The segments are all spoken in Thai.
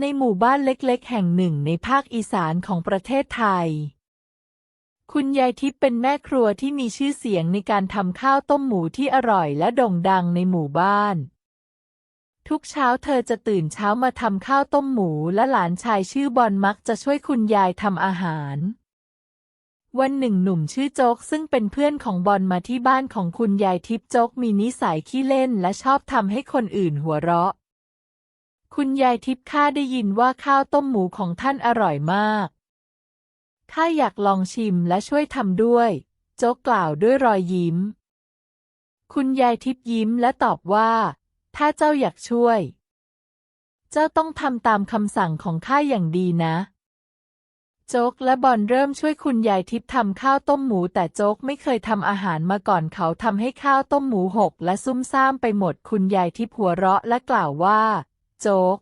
ในหมู่บ้านเล็กๆ แห่งหนึ่งในภาคอีสานของประเทศไทย คุณยายทิพย์เป็นแม่ครัวที่มีชื่อเสียงในการทำข้าวต้มหมูที่อร่อยและโด่งดังในหมู่บ้าน ทุกเช้าเธอจะตื่นเช้ามาทำข้าวต้มหมูและหลานชายชื่อบอลมักจะช่วยคุณยายทำอาหาร วันหนึ่งหนุ่มชื่อโจ๊กซึ่งเป็นเพื่อนของบอลมาที่บ้านของคุณยายทิพย์โจ๊กมีนิสัยขี้เล่นและชอบทำให้คนอื่นหัวเราะ คุณยายทิพย์ข้าได้ยินว่าข้าวต้มหมูของท่านอร่อยมากข้าอยากลองชิมและช่วยทำด้วย โจ๊กกล่าวด้วยรอยยิ้ม คุณยายทิพย์ยิ้มและตอบว่า ถ้าเจ้าอยากช่วย เจ้าต้องทำตามคำสั่งของข้าอย่างดีนะ โจ๊กและบอลเริ่มช่วยคุณยายทิพย์ทำข้าวต้มหมู แต่โจ๊กไม่เคยทำอาหารมาก่อนเขาทำให้ข้าวต้มหมูหกและซุ่มซ่ามไปหมดคุณยายทิพย์หัวเราะและกล่าวว่า โจ๊ก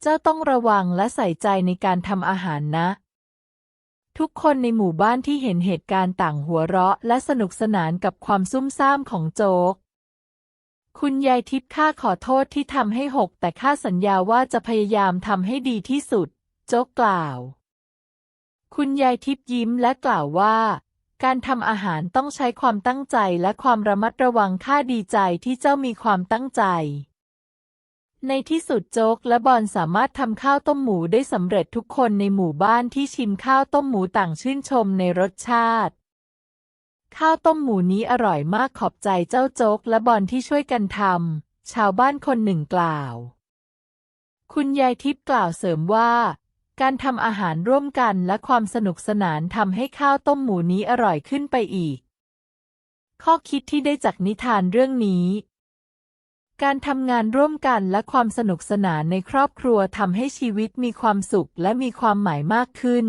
เจ้าต้องระวังและใส่ใจในการทำอาหารนะ ทุกคนในหมู่บ้านที่เห็นเหตุการณ์ต่างหัวเราะ และสนุกสนานกับความซุ่มซ่ามของโจ๊ก คุณยายทิพย์ข้าขอโทษที่ทำให้หก แต่ข้าสัญญาว่าจะพยายามทำให้ดีที่สุด โจ๊กกล่าว คุณยายทิพย์ยิ้มและกล่าวว่าการทำอาหารต้องใช้ความตั้งใจและความระมัดระวังข้าดีใจที่เจ้ามีความตั้งใจ ในที่สุดโจ๊กและบอลสามารถทำข้าวต้มหมูได้สำเร็จทุกคนในหมู่บ้านที่ชิมข้าวต้มหมูต่างชื่นชมในรสชาติ ข้าวต้มหมูนี้อร่อยมากขอบใจเจ้าโจ๊กและบอลที่ช่วยกันทำชาวบ้านคนหนึ่งกล่าว คุณยายทิพย์กล่าวเสริมว่า การทำอาหารร่วมกันและความสนุกสนานทำให้ข้าวต้มหมูนี้อร่อยขึ้นไปอีก ข้อคิดที่ได้จากนิทานเรื่องนี้ การทำงานร่วมกันและความสนุกสนานในครอบครัวทำให้ชีวิตมีความสุขและมีความหมายมากขึ้น